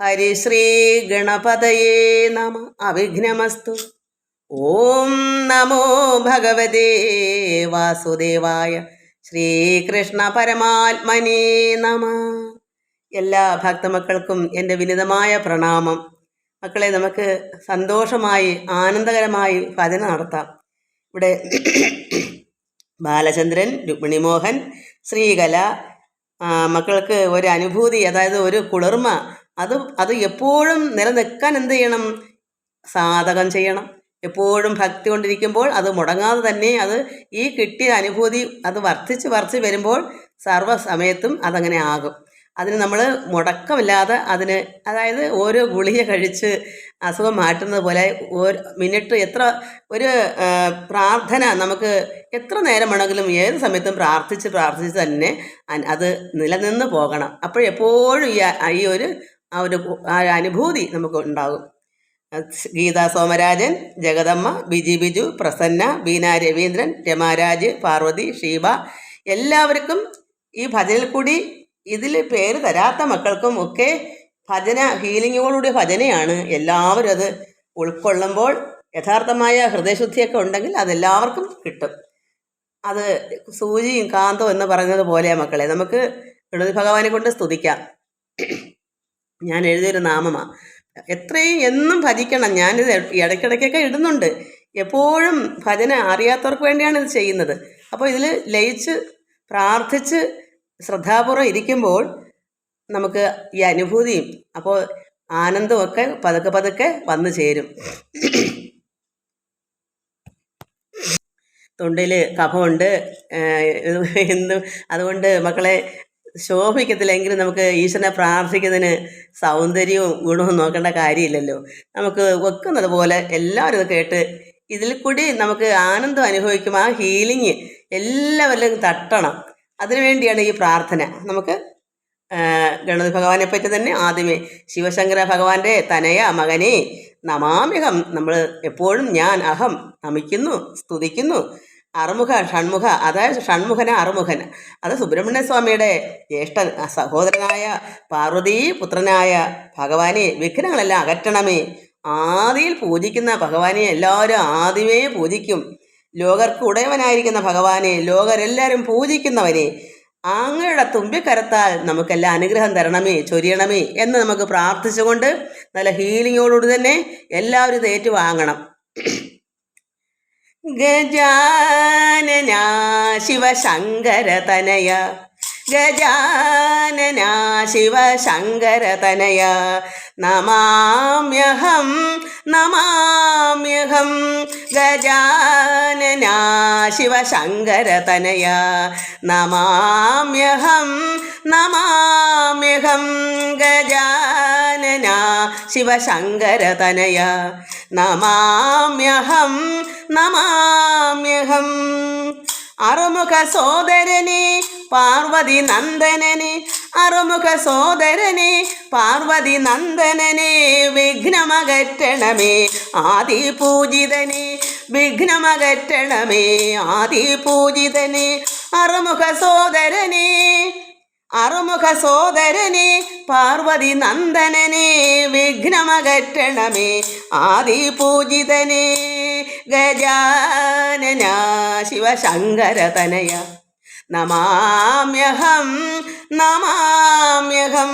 ഹരിശ്രീ ഗണപതയേ നമ. അവിഘ്നമസ്തു. ഓം നമോ ഭഗവതേ വാസുദേവായ ശ്രീകൃഷ്ണ പരമാത്മനേ നമ. എല്ലാ ഭക്തമക്കൾക്കും എന്റെ വിനിതമായ പ്രണാമം. മക്കളെ നമുക്ക് സന്തോഷമായി ആനന്ദകരമായി ഭജന നടത്താം. ഇവിടെ ബാലചന്ദ്രൻ രുക്മിണിമോഹൻ ശ്രീകല മക്കൾക്ക് ഒരു അനുഭൂതി അതായത് ഒരു കുളിർമ അത് അത് എപ്പോഴും നിലനിൽക്കാൻ എന്ത് ചെയ്യണം? സാധകം ചെയ്യണം. എപ്പോഴും ഭക്തി കൊണ്ടിരിക്കുമ്പോൾ അത് മുടങ്ങാതെ തന്നെ അത് ഈ കിട്ടിയ അനുഭൂതി അത് വർദ്ധിച്ച് വർദ്ധിച്ച് വരുമ്പോൾ സർവസമയത്തും അതങ്ങനെ ആകും. അതിന് നമ്മൾ മുടക്കമില്ലാതെ അതിന് അതായത് ഓരോ ഗുളിക കഴിച്ച് അസുഖം മാറ്റുന്നത് പോലെ ഒരു മിനിറ്റ് എത്ര ഒരു പ്രാർത്ഥന നമുക്ക് എത്ര നേരം വേണമെങ്കിലും ഏത് സമയത്തും പ്രാർത്ഥിച്ച് പ്രാർത്ഥിച്ച് തന്നെ അത് നിലനിന്ന് പോകണം. അപ്പോഴെപ്പോഴും ഈ ഈ ഒരു ആ ഒരു ആ അനുഭൂതി നമുക്ക് ഉണ്ടാകും. ഗീതാ സോമരാജൻ ജഗദമ്മ ബിജി ബിജു പ്രസന്ന ബീന രവീന്ദ്രൻ രമാരാജ് പാർവതി ഷീബ എല്ലാവർക്കും ഈ ഭജനയിൽ കൂടി ഇതിൽ പേര് തരാത്ത മക്കൾക്കും ഒക്കെ ഭജന ഹീലിങ്ങോടുകൂടിയ ഭജനയാണ്. എല്ലാവരും അത് ഉൾക്കൊള്ളുമ്പോൾ യഥാർത്ഥമായ ഹൃദയശുദ്ധിയൊക്കെ ഉണ്ടെങ്കിൽ അതെല്ലാവർക്കും കിട്ടും. അത് സൂചിയും കാന്തവും എന്ന് പറഞ്ഞതുപോലെ മക്കളെ. നമുക്ക് ഗണപതി ഭഗവാനെ കൊണ്ട് സ്തുതിക്കാം. ഞാൻ എഴുതിയൊരു നാമമാണ് എത്രയും എന്നും ഭജിക്കണം. ഞാനിത് ഇടയ്ക്കിടയ്ക്കൊക്കെ ഇടുന്നുണ്ട്. എപ്പോഴും ഭജന അറിയാത്തവർക്ക് വേണ്ടിയാണ് ഇത് ചെയ്യുന്നത്. അപ്പോൾ ഇതിൽ ലയിച്ച് പ്രാർത്ഥിച്ച് ശ്രദ്ധാപൂർവം ഇരിക്കുമ്പോൾ നമുക്ക് ഈ അനുഭൂതിയും അപ്പോൾ ആനന്ദമൊക്കെ പതുക്കെ പതുക്കെ വന്നു ചേരും. തൊണ്ടിൽ കഫമുണ്ട് എന്തും അതുകൊണ്ട് മക്കളെ ശോഭിക്കത്തില്ലെങ്കിലും നമുക്ക് ഈശ്വരനെ പ്രാർത്ഥിക്കുന്നതിന് സൗന്ദര്യവും ഗുണവും നോക്കേണ്ട കാര്യമില്ലല്ലോ. നമുക്ക് വെക്കുന്നത് പോലെ എല്ലാവരും ഇത് കേട്ട് ഇതിൽ കൂടി നമുക്ക് ആനന്ദം അനുഭവിക്കും. ആ ഹീലിങ് എല്ലാവരിലും തട്ടണം. അതിനുവേണ്ടിയാണ് ഈ പ്രാർത്ഥന. നമുക്ക് ഗണപതി ഭഗവാനെ പറ്റി തന്നെ ആദ്യമേ ശിവശങ്കര ഭഗവാന്റെ തനയ മകനെ നമാമ്യഹം. നമ്മൾ എപ്പോഴും ഞാൻ അഹം നമിക്കുന്നു സ്തുതിക്കുന്നു. അറുമുഖ ഷൺമുഖ. അതായത് ഷൺമുഖന അറുമുഖൻ അത് സുബ്രഹ്മണ്യ സ്വാമിയുടെ ജ്യേഷ്ഠൻ സഹോദരനായ പാർവതി പുത്രനായ ഭഗവാനെ. വിഘ്നങ്ങളെല്ലാം അകറ്റണമേ. ആദിയിൽ പൂജിക്കുന്ന ഭഗവാനെ എല്ലാവരും ആദ്യമേ പൂജിക്കും. ലോകർക്ക് ഉടയവനായിരിക്കുന്ന ഭഗവാനെ ലോകരെല്ലാവരും പൂജിക്കുന്നവനെ. അങ്ങയുടെ തുമ്പിക്കരത്താൽ നമുക്കെല്ലാം അനുഗ്രഹം തരണമേ ചൊരിയണമേ എന്ന് നമുക്ക് പ്രാർത്ഥിച്ചുകൊണ്ട് നല്ല ഹീലിങ്ങോടുകൂടി തന്നെ എല്ലാവരും ഇത് ഏറ്റുവാങ്ങണം. ഗജാനന ശിവശങ്കര തനയ ശിവശങ്കരതനയ ശിവശങ്കര തനയ നമാമ്യഹം നമാമ്യഹം. ഗജാനന ശിവശങ്കര തനയ. നമാമ്യഹം നമാമ്യഹം ഗജാനന ശിവശങ്കരതനയ നമാമ്യഹം നമാമ്യഹം അറുമുഖ സോദരനെ പാർവതി നന്ദനനെ. അറുമുഖ സോദരനെ പാർവതി നന്ദനനെ വിഘ്നമകറ്റണമേ ആദി പൂജിതനെ വിഘ്നമകറ്റണമേ ആദി പൂജിതനെ അറുമുഖ സോദരനെ അറുമുഖ സോദരനെ പാർവതി നന്ദനനെ വിഘ്നമകറ്റണമേ ആദി പൂജിതനെ ഗജാനന ശിവശങ്കര തനയ നമാമ്യഹം നമാമ്യഹം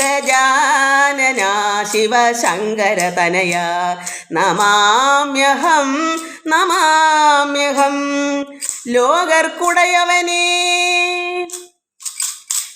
ഗജാനന ശിവശങ്കര തനയ നമാമ്യഹം നമാമ്യഹം ലോകർക്കുടയവനേ.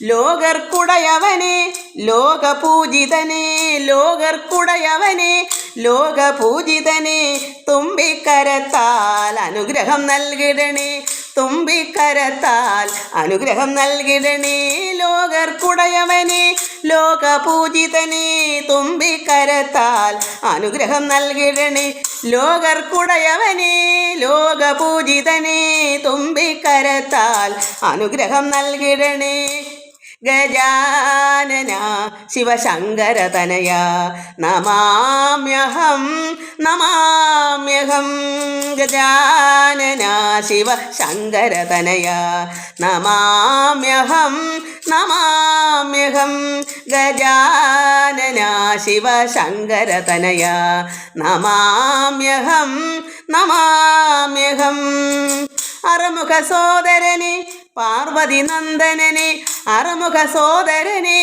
ലോകർക്കുടയവനെ ലോകപൂജിതനെ ലോകർക്കുടയവനെ ലോകപൂജിതനെ തുമ്പിക്കരത്താൽ അനുഗ്രഹം നൽകിടണേ തുമ്പിക്കരത്താൽ അനുഗ്രഹം നൽകിടണേ ലോകർക്കുടയവനെ ലോകപൂജിതനെ തുമ്പിക്കരത്താൽ അനുഗ്രഹം നൽകിടണേ ലോകർക്കുടയവനെ ലോകപൂജിതനെ തുമ്പിക്കരത്താൽ അനുഗ്രഹം നൽകിടണേ. ഗജാനന ശിവശങ്കരതനയ നമാമ്യഹം നമാമ്യഹം ഗജാനന ശിവശങ്കരതനയ നമാമ്യഹം നമാമ്യഹം ഗജാനന ശിവശങ്കരതനയ നമാമ്യഹം നമാമ്യഹം. അറുമുഖ സോദരനെ പാർവതി നന്ദനനെ അറുമുഖ സോദരനെ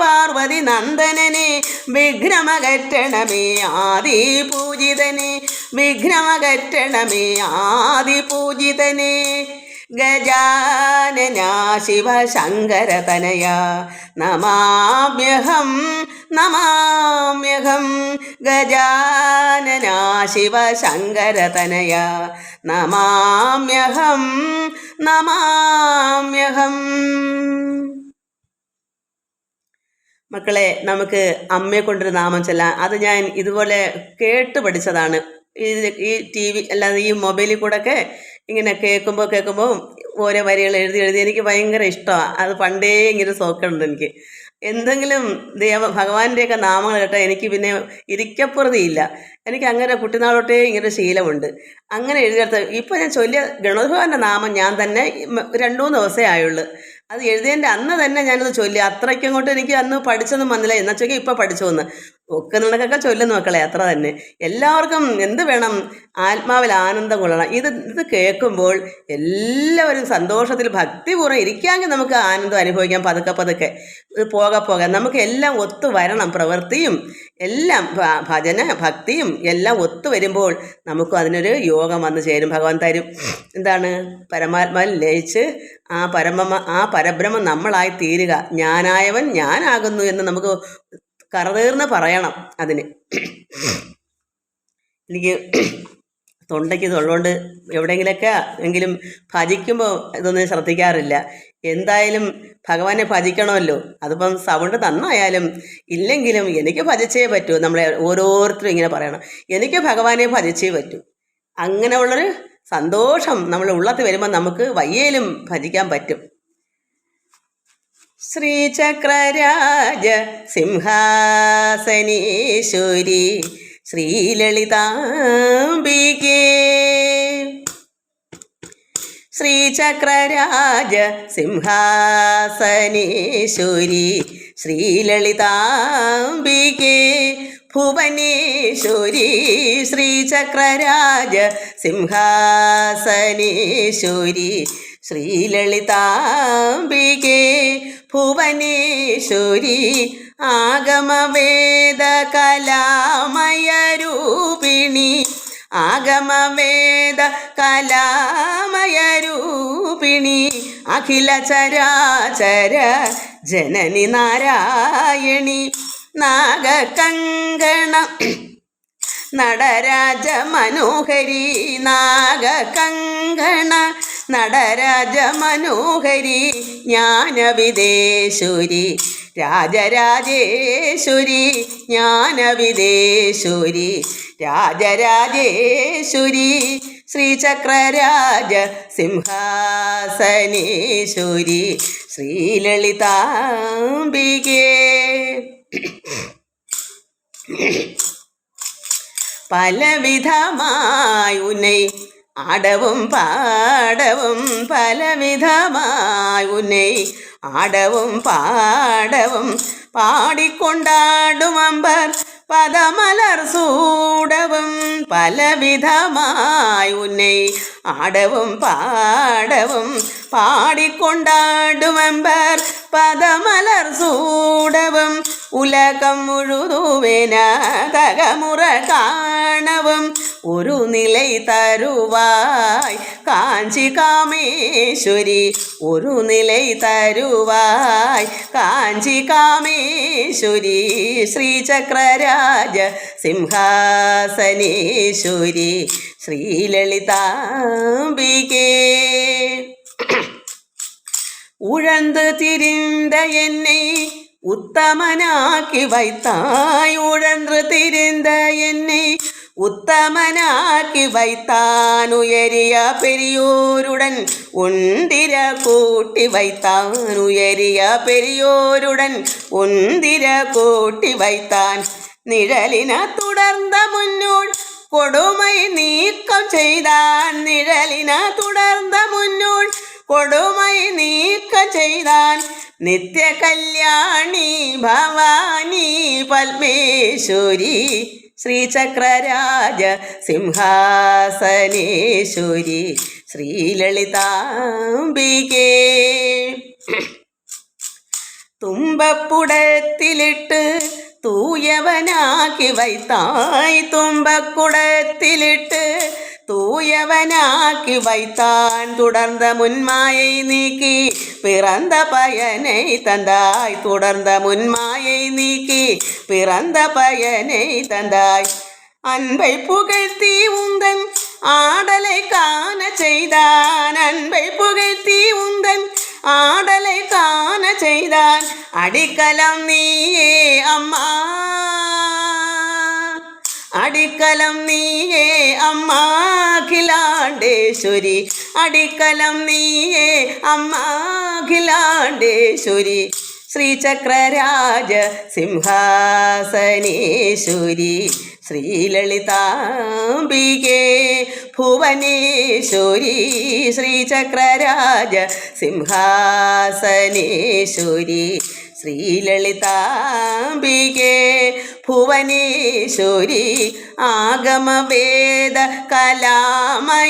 പാർവതി നന്ദനനെ വിഘ്നമകറ്റണമേ ആദി പൂജിതനെ വിഘ്നമകറ്റണമേ ആദി പൂജിതനെ ഗജാനന ശിവശങ്കരതനയ നമാമ്യഹം നമാമ്യഹം ഗജാനന ശിവശങ്കരതനയ നമാമ്യഹം നമാമ്യഹം. മക്കളെ നമുക്ക് അമ്മയെ കൊണ്ടൊരു നാമം ചൊല്ലാം. അത് ഞാൻ ഇതുപോലെ കേട്ട് പഠിച്ചതാണ്. ഈ ടി വി അല്ലാതെ ഈ മൊബൈലിൽ കൂടെ ഒക്കെ ഇങ്ങനെ കേൾക്കുമ്പോൾ കേൾക്കുമ്പോൾ ഓരോ വരികൾ എഴുതി എഴുതി എനിക്ക് ഭയങ്കര ഇഷ്ടമാണ് അത് പണ്ടേ ഇങ്ങനെ സോക്കുണ്ട് എനിക്ക്. എന്തെങ്കിലും ദേവ ഭഗവാന്റെയൊക്കെ നാമങ്ങൾ കേട്ടാൽ എനിക്ക് പിന്നെ ഇരിക്കപ്പുറതിയില്ല എനിക്ക് അങ്ങനെ കുട്ടിനാളോട്ടേ ഇങ്ങനെ ശീലമുണ്ട്. അങ്ങനെ എഴുതിയെടുത്ത ഇപ്പോൾ ഞാൻ ചൊല്ലിയ ഗണഭഗവാന്റെ നാമം ഞാൻ തന്നെ രണ്ടുമൂന്ന് രണ്ടു മൂന്ന് ദിവസമേ ആയുള്ളൂ. അത് എഴുതിയതിന്റെ അന്ന് തന്നെ ഞാനത് ചൊല്ലി അത്രയ്ക്കും കൊണ്ട് എനിക്ക് അന്ന് പഠിച്ചൊന്നും വന്നില്ല. എന്നാ ചോദിക്കുക ഇപ്പോൾ പഠിച്ചു വന്ന് ഒക്കെ നിനക്കൊക്കെ ചൊല്ലുന്നു മക്കളെ അത്ര തന്നെ. എല്ലാവർക്കും എന്ത് വേണം? ആത്മാവിൽ ആനന്ദം കൊള്ളണം. ഇത് ഇത് കേൾക്കുമ്പോൾ എല്ലാവരും സന്തോഷത്തിൽ ഭക്തിപൂർവം ഇരിക്കാമെങ്കിൽ നമുക്ക് ആനന്ദം അനുഭവിക്കാം പതുക്കെ പതുക്കെ. പോക പോകെ പോകെ. നമുക്ക് എല്ലാം ഒത്തു വരണം പ്രവൃത്തിയും എല്ലാം ഭജന ഭക്തിയും എല്ലാം ഒത്തു വരുമ്പോൾ നമുക്കും അതിനൊരു യോഗം വന്നു ചേരും. ഭഗവാൻ തരും. എന്താണ്? പരമാത്മാവിൽ ലയിച്ച് ആ പരമ ആ പരബ്രഹ്മം നമ്മളായി തീരുക. ഞാനായവൻ ഞാനാകുന്നു എന്ന് നമുക്ക് കറതീർന്ന് പറയണം അതിന്. എനിക്ക് തൊണ്ടയ്ക്ക് ഇതുള്ളതുകൊണ്ട് എവിടെയെങ്കിലൊക്കെ എങ്കിലും ഭജിക്കുമ്പോൾ ഇതൊന്നും ശ്രദ്ധിക്കാറില്ല. എന്തായാലും ഭഗവാനെ ഭജിക്കണമല്ലോ. അതിപ്പം സൗണ്ട് നന്നായാലും ഇല്ലെങ്കിലും എനിക്ക് ഭജിച്ചേ പറ്റൂ. നമ്മളെ ഓരോരുത്തരും ഇങ്ങനെ പറയണം. എനിക്ക് ഭഗവാനെ ഭജിച്ചേ പറ്റൂ. അങ്ങനെയുള്ളൊരു സന്തോഷം നമ്മൾ ഉള്ളത്ത് വരുമ്പോൾ നമുക്ക് വയ്യേലും ഭജിക്കാൻ പറ്റും. ശ്രീചക്രരാജ സിംഹാസനീശ്വരി ശ്രീലളിതാംബികേ. ശ്രീചക്രരാജ സിംഹാസനീശ്വരി ശ്രീലളിതാംബികേ. ഭുവനേശ്വരി ശ്രീചക്രരാജ സിംഹാസനീശ്വരി ശ്രീലളിതാംബികേ ഭുവനേശ്വരി ആഗമവേദ കലാമയരൂപിണി ആഗമവേദ കലാമയരൂപിണി അഖില ചരാചര ജനനി നാരായണി. നാഗകങ്കണ നടരാജ മനോഹരി നാഗകങ്കണ നടരാജ മനോഹരി ജ്ഞാനവിദേശുരി രാജരാജേശ്വരി ജ്ഞാനവിദേശുരി രാജരാജേശ്വരി ശ്രീചക്രരാജ സിംഹാസനേശ്വരി ശ്രീലളിതാംബികേ. பலவிதமாய் உன்னை ஆடவும் பாடவும் பலவிதமாய் உன்னை ஆடவும் பாடவும் பாடிக்கொண்டாடும் அம்பர் பதமலர் சூடவும் பலவிதமாய் ஆடவும் பாடவும் പാടിക്കൊണ്ടാടുമെമ്പർ പദമലർ സൂടവും ഉലകം മുഴുതുവേന തകമുറ കാണവും ഒരു നിലൈ തരുവായ് കാഞ്ചി കാമേശ്വരി ഒരു നിലൈ തരുവായ് കാഞ്ചി കാമേശ്വരി ശ്രീചക്രരാജ സിംഹാസനേശ്വരി ശ്രീലളിതാംബികേ. உழந்து திரிந்த என்னை உத்தமனாக்கி வைத்தாய் உழன்று திரிந்த என்னை ഉത്തമനാക്കി വൈത്താൻ ഉയരിയ പെരിയോരുടൻ ഉണ്ടിര കൂട്ടി വൈത്താൻ ഉയരിയ പെരിയോരുടൻ ഉണ്ടിര കൂട്ടി വൈത്താൻ നിഴലിന തുടർന്ന മുന്നോൾ കൊടുമൈ നീക്കം ചെയ്താൻ നിഴലിന തുടർന്ന മുന്നോൾ കൊടുമൈ നീക്ക ചെയ്താൻ നിത്യ കല്യാണി ഭവാനി പത്മേശ്വരി. ശ്രീചക്രരാജ സിംഹാസനേശ്വരി. ശ്രീലളിതാംബികേ. തുമ്പക്കുടത്തിലിട്ട് തൂയവനാക്കി വൈത്തായി. തുമ്പക്കുടത്തിലിട്ട് தூயவனாக்கி வைத்தான். தொடர்ந்த முன்மாயை நீக்கி பிறந்த பயனை தந்தாய். தொடர்ந்த முன்மாயை நீக்கி பிறந்த பயனை தந்தாய். அன்பை புகழ்த்தி உந்தன் ஆடலை காண செய்தான். அன்பை புகழ்த்தி உந்தன் ஆடலை காண செய்தான். அடிக்கலாம் நீயே அம்மா. അടിക്കലം നീയേ അമ്മ അഖിലാണ്ടേശ്വരി അടിക്കലം നീയേ അമ്മ അഖിലാണ്ടേശ്വരി ശ്രീചക്രരാജ സിംഹാസനേശ്വരി. ശ്രീലളിതാംബികേ ഭുവനേശ്വരി. ശ്രീചക്രരാജ സിംഹാസനേശ്വരി. ശ്രീലളിതാംബികേ ഭുവനേശ്വരി ആഗമവേദ കലാമയരൂപിണി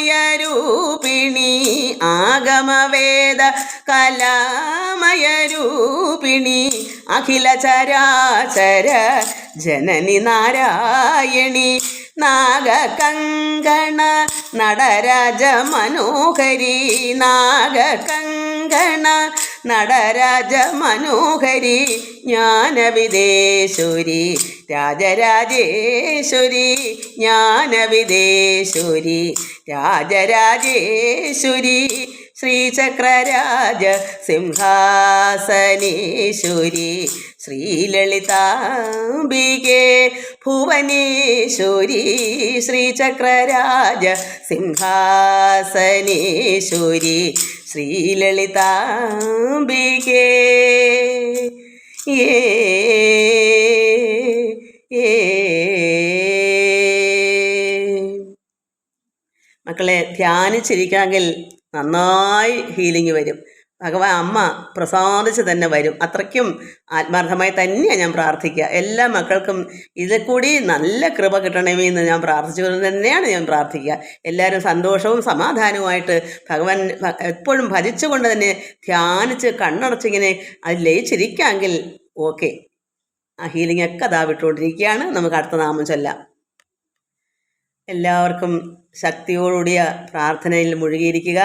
ആഗമവേദ കലാമയരൂപിണി അഖില ചരാചര ജനനി നാരായണി നാഗകങ്കണ നടരാജ മനോഹരി നാഗകങ്കണ നടരാജ മനോഹരി ജ്ഞാനവിദേശ്വരി. രാജരാജേശ്വരി ജ്ഞാനവിദേശ്വരി. രാജരാജേശ്വരി ശ്രീചക്രരാജ സിംഹാസനേശ്വരി. ശ്രീലളിതാംബികെ ഭുവനേശ്വരി. ശ്രീചക്രരാജ സിംഹാസനേശ്വരി. ശ്രീലളിതാംബികേ. ഏ മക്കളെ ധ്യാനിച്ചിരിക്കാമെങ്കിൽ നന്നായി ഹീലിംഗ് വരും. ഭഗവാൻ അമ്മ പ്രസാദിച്ച് തന്നെ വരും. അത്രയ്ക്കും ആത്മാർത്ഥമായി തന്നെയാണ് ഞാൻ പ്രാർത്ഥിക്കുക. എല്ലാ മക്കൾക്കും ഇതിൽ കൂടി നല്ല കൃപ കിട്ടണമേ എന്ന് ഞാൻ പ്രാർത്ഥിച്ചുകൊണ്ട് തന്നെയാണ് ഞാൻ പ്രാർത്ഥിക്കുക. എല്ലാവരും സന്തോഷവും സമാധാനവുമായിട്ട് ഭഗവാൻ എപ്പോഴും ഭജിച്ചുകൊണ്ട് തന്നെ ധ്യാനിച്ച് കണ്ണടച്ചിങ്ങനെ അത് ലയിച്ചിരിക്കാമെങ്കിൽ ഓക്കെ. ആ ഹീലിംഗ് ഒക്കെ അതാ വിട്ടുകൊണ്ടിരിക്കുകയാണ്. നമുക്ക് അടുത്ത നാമം ചൊല്ലാം. എല്ലാവർക്കും ശക്തിയോടുകൂടിയ പ്രാർത്ഥനയിൽ മുഴുകിയിരിക്കുക.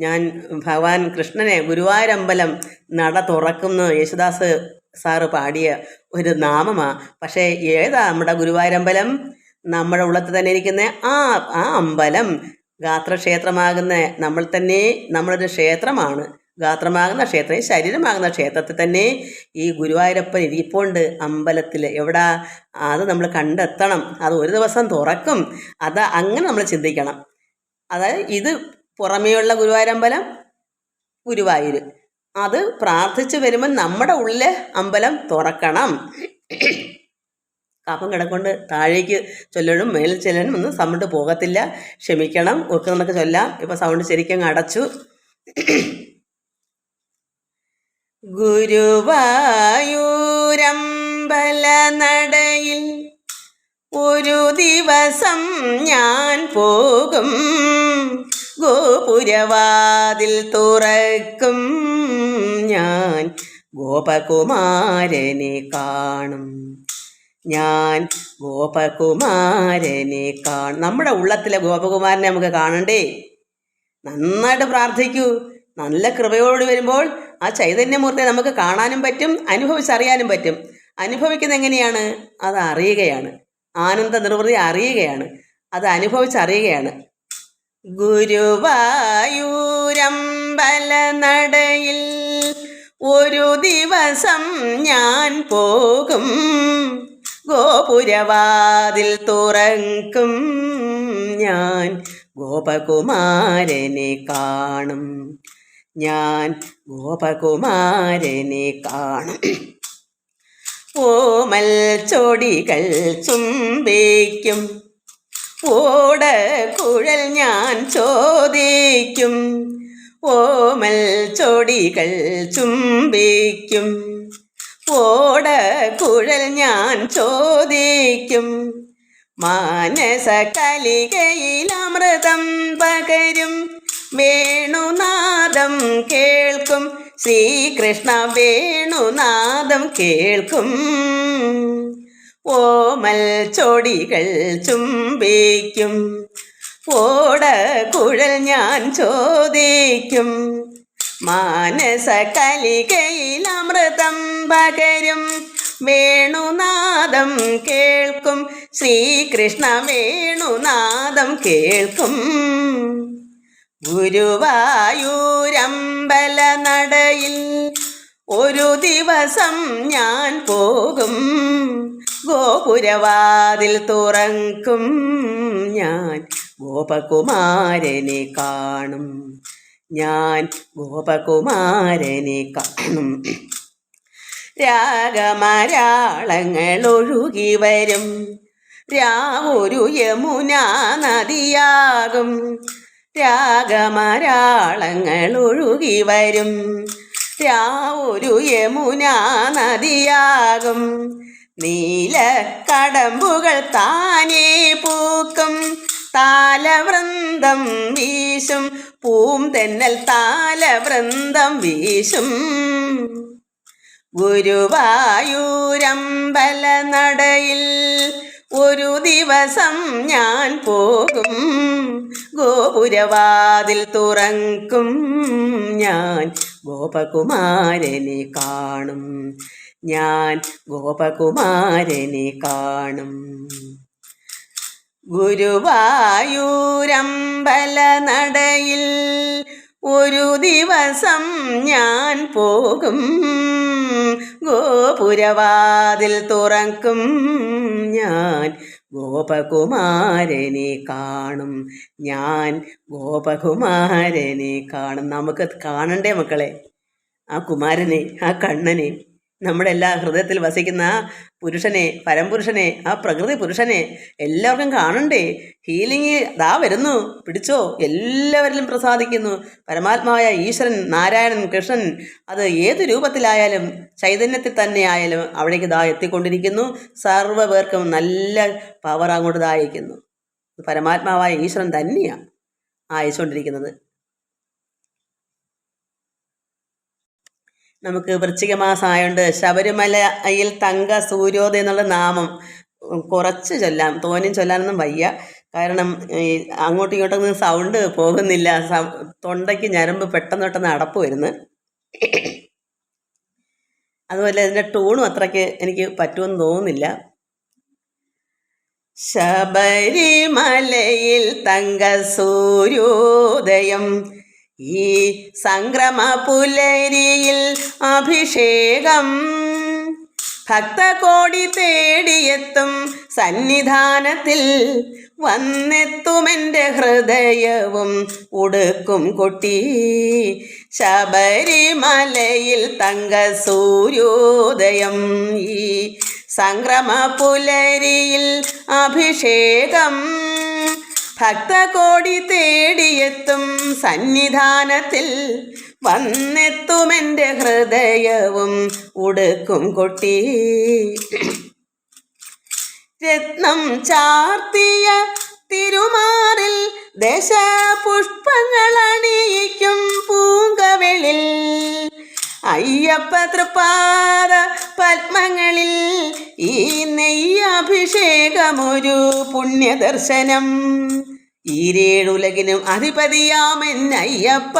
ഞാൻ ഭഗവാൻ കൃഷ്ണനെ ഗുരുവായൂരമ്പലം നട തുറക്കുന്നു. യേശുദാസ് സാറ് പാടിയ ഒരു നാമമാണ് പക്ഷേ ഏതാ നമ്മുടെ ഗുരുവായൂരമ്പലം? നമ്മുടെ ഉള്ളത്ത് തന്നെ ഇരിക്കുന്ന ആ ആ അമ്പലം ഗാത്രക്ഷേത്രമാകുന്ന നമ്മൾ തന്നെ നമ്മളൊരു ക്ഷേത്രമാണ്. ഗാത്രമാകുന്ന ക്ഷേത്രം ശരീരമാകുന്ന ക്ഷേത്രത്തിൽ തന്നെ ഈ ഗുരുവായൂരപ്പൻ ഇരിപ്പുണ്ട് അമ്പലത്തിൽ എവിടെ? അത് നമ്മൾ കണ്ടെത്തണം. അത് ഒരു ദിവസം തുറക്കും. അത് അങ്ങനെ നമ്മൾ ചിന്തിക്കണം. അതായത് ഇത് പുറമേയുള്ള ഗുരുവായൂരമ്പലം ഗുരുവായൂർ അത് പ്രാർത്ഥിച്ചു വരുമ്പോൾ നമ്മുടെ ഉള്ളിലെ അമ്പലം തുറക്കണം. കഫം കിടക്കൊണ്ട് താഴേക്ക് ചൊല്ലണം മേളിൽ ചെല്ലണം ഒന്നും സൗണ്ട് പോകത്തില്ല. ക്ഷമിക്കണം ഒക്കെ നമുക്ക് ചൊല്ലാം. ഇപ്പം സൗണ്ട് ശരിക്കും അടച്ചു. ഗുരുവായൂരമ്പല നടയിൽ ഒരു ദിവസം ഞാൻ പോകും. ഗോപുരവാതിൽ തുറക്കും ഞാൻ ഗോപകുമാരനെ കാണും. ഞാൻ ഗോപകുമാരനെ കാണും. നമ്മുടെ ഉള്ളത്തിലെ ഗോപകുമാരനെ നമുക്ക് കാണണ്ടേ? നന്നായിട്ട് പ്രാർത്ഥിക്കൂ. നല്ല കൃപയോട് വരുമ്പോൾ ആ ചൈതന്യമൂർത്തിയെ നമുക്ക് കാണാനും പറ്റും അനുഭവിച്ചറിയാനും പറ്റും. അനുഭവിക്കുന്നത് എങ്ങനെയാണ്? അത് അറിയുകയാണ്. ആനന്ദ നിർവൃതി അറിയുകയാണ്. അത് അനുഭവിച്ചറിയുകയാണ്. ഗുരുവായൂരമ്പല നടയിൽ ഒരു ദിവസം ഞാൻ പോകും. ഗോപുരവാതിൽ തുറക്കും ഞാൻ. ഗോപകുമാരനെ കാണും ഞാൻ. ഗോപകുമാരനെ കാണും. ഓമൽ ചൊടികൾ ചുംബിക്കും. ഓട കുഴൽ ഞാൻ ചോദിക്കും. ഓമൽ ചൊടികൾ ചുംബിക്കും. ഓട കുഴൽ ഞാൻ ചോദിക്കും. മാനസ കലികയിൽ അമൃതം പകരും. വേണുനാദം കേൾക്കും. ശ്രീകൃഷ്ണ വേണുനാദം കേൾക്കും. ഓമൽ ചൊടികൾ ചുംബിക്കും. ഓട കുഴൽ ഞാൻ ചോദിക്കും. മാനസ കലികയിൽ അമൃതം പകരും. വേണുനാദം കേൾക്കും. ശ്രീകൃഷ്ണ വേണുനാദം കേൾക്കും. ഗുരുവായൂരമ്പല നടയിൽ ഒരു ദിവസം ഞാൻ പോകും. ഗോപുരവാതിൽ തുറക്കും ഞാൻ ഗോപകുമാരനെ കാണും. ഞാൻ ഗോപകുമാരനെ കാണും. രാഗമരാളങ്ങൾ ഒഴുകി വരും. രാവൊരു യമുനാ നദിയാകും. രാഗമരാളങ്ങൾ ഒഴുകി വരും. രാവൊരു യമുനാ നദിയാകും. നീല കടമ്പുകൾ താനേ പൂക്കും. താലവൃന്ദം വീശും. പൂം തെന്നൽ താലവൃന്ദം വീശും. ഗുരുവായൂരമ്പല നടയിൽ ഒരു ദിവസം ഞാൻ പോകും. ഗോപുരവാതിൽ തുറക്കും ഞാൻ. ഗോപകുമാരനെ കാണും. ഞാൻ ഗോപകുമാരനെ കാണും. ഗുരുവായൂരമ്പല നടയിൽ ഒരു ദിവസം ഞാൻ പോകും. ഗോപുരവാതിൽ തുറക്കും ഞാൻ ഗോപകുമാരനെ കാണും. ഞാൻ ഗോപകുമാരനെ കാണും. നമുക്ക് കാണണ്ടേ മക്കളെ? ആ കുമാരനെ ആ കണ്ണനെ. നമ്മുടെ എല്ലാ ഹൃദയത്തിൽ വസിക്കുന്ന ആ പുരുഷനെ പരംപുരുഷനെ ആ പ്രകൃതി പുരുഷനെ എല്ലാവർക്കും കാണണ്ടേ? ഹീലിംഗ് ദാ വരുന്നു. പിടിച്ചോ? എല്ലാവരിലും പ്രസാദിക്കുന്നു. പരമാത്മാവായ ഈശ്വരൻ നാരായണൻ കൃഷ്ണൻ അത് ഏത് രൂപത്തിലായാലും ചൈതന്യത്തിൽ തന്നെ ആയാലും അവിടേക്ക് ദാ എത്തിക്കൊണ്ടിരിക്കുന്നു. സർവ പേർക്കും നല്ല പവർ അങ്ങോട്ട് ദായിക്കുന്നു പരമാത്മാവായ ഈശ്വരൻ തന്നെയാണ് അയച്ചുകൊണ്ടിരിക്കുന്നത് നമുക്ക് വൃശ്ചിക മാസമായതുകൊണ്ട് ശബരിമലയിൽ തങ്ക സൂര്യോദയം എന്നുള്ള നാമം കുറച്ച് ചൊല്ലാം തോനും ചൊല്ലാനൊന്നും വയ്യ. കാരണം അങ്ങോട്ടും ഇങ്ങോട്ടൊന്നും സൗണ്ട് പോകുന്നില്ല. തൊണ്ടയ്ക്ക് ഞരമ്പ് പെട്ടെന്ന് പെട്ടെന്ന് അടപ്പ് വരുന്നു. അതുപോലെ ഇതിന്റെ ടൂണും അത്രയ്ക്ക് എനിക്ക് പറ്റുമെന്ന് തോന്നുന്നില്ല. ശബരിമലയിൽ തങ്ക സൂര്യോദയം ഈ സംക്രമ പുലരിയിൽ അഭിഷേകം ഭക്തകോടി തേടിയെത്തും സന്നിധാനത്തിൽ വന്നെത്തുമെന്റെ ഹൃദയവും ഉടുക്കും കൊട്ടി. ശബരിമലയിൽ തങ്ക സൂര്യോദയം ഈ സംക്രമ പുലരിയിൽ അഭിഷേകം ഭക്തകോടി തേടിയെത്തും സന്നിധാനത്തിൽ വന്നെത്തുമെന്റെ ഹൃദയവും ഉടുക്കും കൊട്ടി. രത്നം ചാർത്തിയ തിരുമാറിൽ ദശപുഷ്പങ്ങൾ അണിയിക്കും പൂങ്കവിളിൽ. അയ്യപ്പ തൃപ്പാദ പത്മങ്ങളിൽ ഈ നെയ്യഭിഷേകമൊരു പുണ്യദർശനം. ഈരേഴുലകിനും അധിപതിയാമെന്നയ്യപ്പ.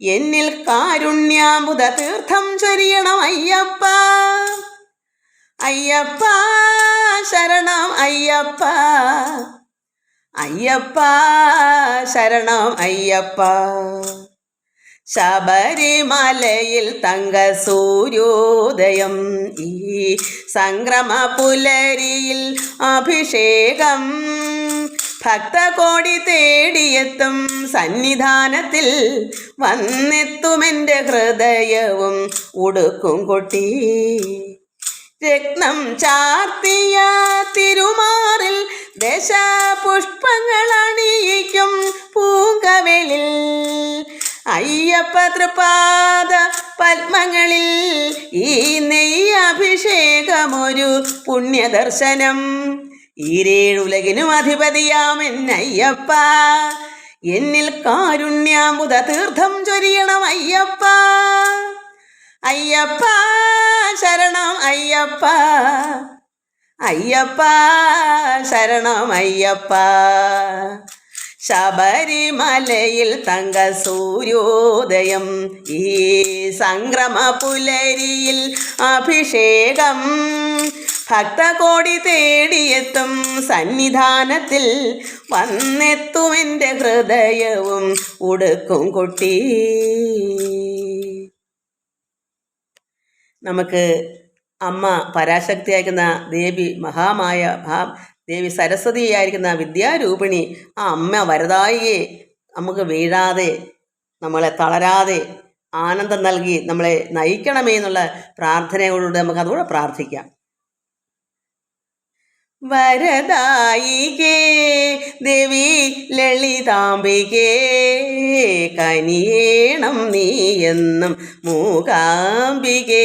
എന്നിൽ കാരുണ്യാമ്പുത തീർത്ഥം ചൊരിയണം അയ്യപ്പ. അയ്യപ്പ ശരണം അയ്യപ്പ. അയ്യപ്പ ശരണം അയ്യപ്പ. ശബരിമലയിൽ തങ്ക സൂര്യോദയം ഈ സംക്രമ പുലരിയിൽ അഭിഷേകം ഭക്തകോടി തേടിയെത്തും സന്നിധാനത്തിൽ വന്നെത്തുമെന്റെ ഹൃദയവും ഉടുക്കും കൊട്ടി. രത്നം ചാർത്തിയ തിരുമാറിൽ ദശപുഷ്പങ്ങൾ അണിയിക്കും പൂങ്കവലിൽ അയ്യപ്പ തൃപാദ പത്മങ്ങളിൽ ഈ നെയ്യഭിഷേകമൊരു പുണ്യദർശനം. ഈരേഴുലകിനും അധിപതിയാമെന്നയ്യപ്പ. എന്നിൽ കാരുണ്യാമുത തീർത്ഥം ചൊരിയണം അയ്യപ്പ. അയ്യപ്പ ശരണം അയ്യപ്പ. അയ്യപ്പ ശരണം അയ്യപ്പ. ശബരിമലയിൽ തങ്ക സൂര്യോദയം ഈ സംക്രമ പുലരിയിൽ അഭിഷേകം. ഭക്തകോടി തേടിയെത്തും സന്നിധാനത്തിൽ വന്നെത്തുമെന്റെ ഹൃദയവും ഉടുക്കും കുട്ടി. നമുക്ക് അമ്മ പരാശക്തിയായിരിക്കുന്ന ദേവി മഹാമായ മഹാ ദേവി സരസ്വതിയായിരിക്കുന്ന വിദ്യാരൂപിണി ആ അമ്മ വരദായിയെ നമുക്ക് വീഴാതെ നമ്മളെ തളരാതെ ആനന്ദം നൽകി നമ്മളെ നയിക്കണമേ എന്നുള്ള പ്രാർത്ഥനയോടുകൂടി നമുക്ക് അതുകൂടെ പ്രാർത്ഥിക്കാം. വരദായികേ ദേവി ലളിതാംബികേ കനിയേണം നീ എന്നും മൂകാംബികേ.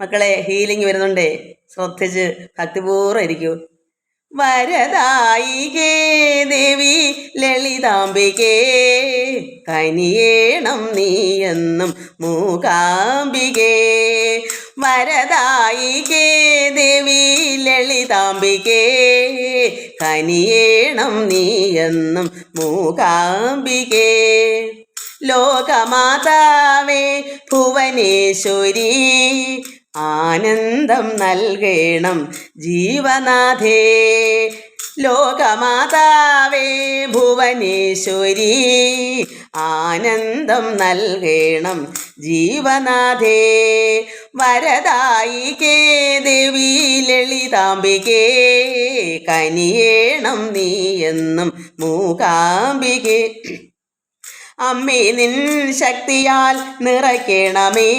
മക്കളെ ഹീലിംഗ് വരുന്നുണ്ടേ. ശ്രദ്ധിച്ച് ഭക്തിപൂർവം ഇരിക്കൂ. വരദായികേ ദേവി ലളിതാംബികേ കനിയേണം നീ എന്നും മൂകാംബികേ. വരദായികേ ദേവി ലളിതാംബികേ കനിയേണം നീ എന്നും മൂകാംബികേ. ലോകമാതാവേ ഭുവനേശ്വരി ആനന്ദം നൽകണം ജീവനാഥേ. ലോകമാതാവേ ഭുവനേശ്വരി ആനന്ദം നൽകണം ജീവനാഥേ. വരദായികേ ദേവി ലളിതാംബികേ കനിയേണം നീ എന്നും മൂകാംബികേ. അമ്മേ നിൻ ശക്തിയാൽ നിറയ്ക്കണമേ.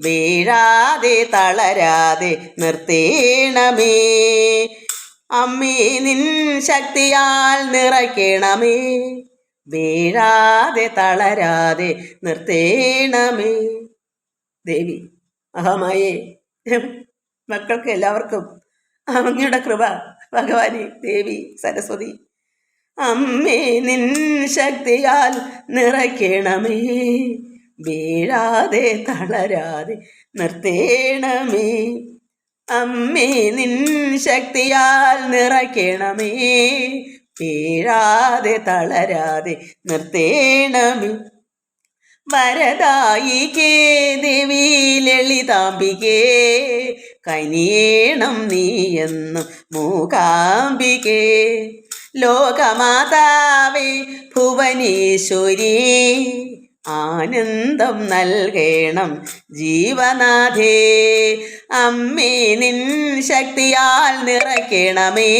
വീഴാതെ തളരാതെ നിർത്തേണമേ. അമ്മേ നിൻ ശക്തിയാൽ നിറയ്ക്കണമേ. വീഴാതെ തളരാതെ നിർത്തേണമേ. ദേവി അഹമായേ മക്കൾക്ക് എല്ലാവർക്കും അങ്ങയുടെ കൃപ. ഭഗവാനി ദേവി സരസ്വതി. അമ്മേ നിൻ ശക്തിയാൽ നിറയ്ക്കണമേ. വീഴാതെ തളരാതെ നിർത്തേണമേ. അമ്മേ നിൻ ശക്തിയാൽ നിറയ്ക്കണമേ. വീഴാതെ തളരാതെ നിർത്തേണമേ. വരദായികേ ദേവി ലളിതാംബികേ കനിയേണം നീ എന്നും മൂകാംബികേ. ലോകമാതാവേ ഭുവനേശ്വരി ആനന്ദം നൽകേണം ജീവനാഥേ. അമ്മേ നിൻ ശക്തിയാൽ നിറയ്ക്കണമേ.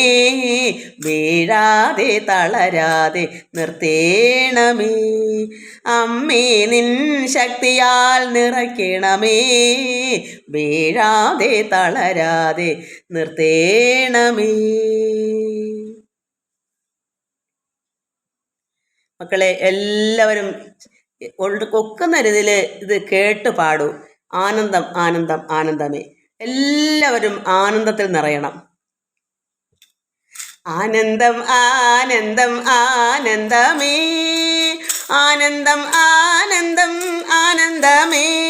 വീഴാതെ തളരാതെ നിർത്തേണമേ. അമ്മേ നിൻ ശക്തിയാൽ നിറയ്ക്കണമേ. വീഴാതെ തളരാതെ നിർത്തേണമേ. മക്കളെ എല്ലാവരും കൊണ്ട് കൊക്കുന്ന രീതിയിൽ ഇത് കേട്ട് പാടൂ. ആനന്ദം ആനന്ദം ആനന്ദമേ. എല്ലാവരും ആനന്ദത്തിൽ നിറയണം. ആനന്ദം ആനന്ദം ആനന്ദമേ. ആനന്ദം ആനന്ദം ആനന്ദമേ.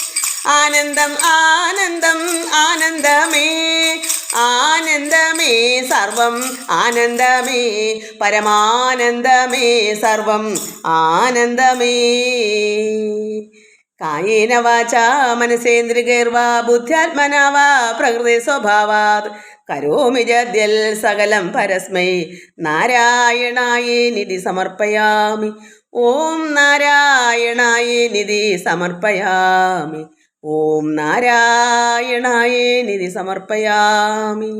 ആനന്ദം ആനന്ദം ആനന്ദമേ ആനന്ദമേ സർവം ആനന്ദമേ പരമാനന്ദമേ സർവം ആനന്ദമേ. കായേന വാച മനസേന്ദ്രികൈർവാ ബുദ്ധ്യാത്മനാവാ പ്രകൃതി സ്വഭാവാത് കരോമി ജദ്യൽ സകലം പരസ്മൈ നാരായണായേ നിധി സമർപ്പയാമി. ഓം നാരായണായേ നിധി സമർപ്പയാമി. ഓം നാരായണായ നിധി സമർപ്പയാമി.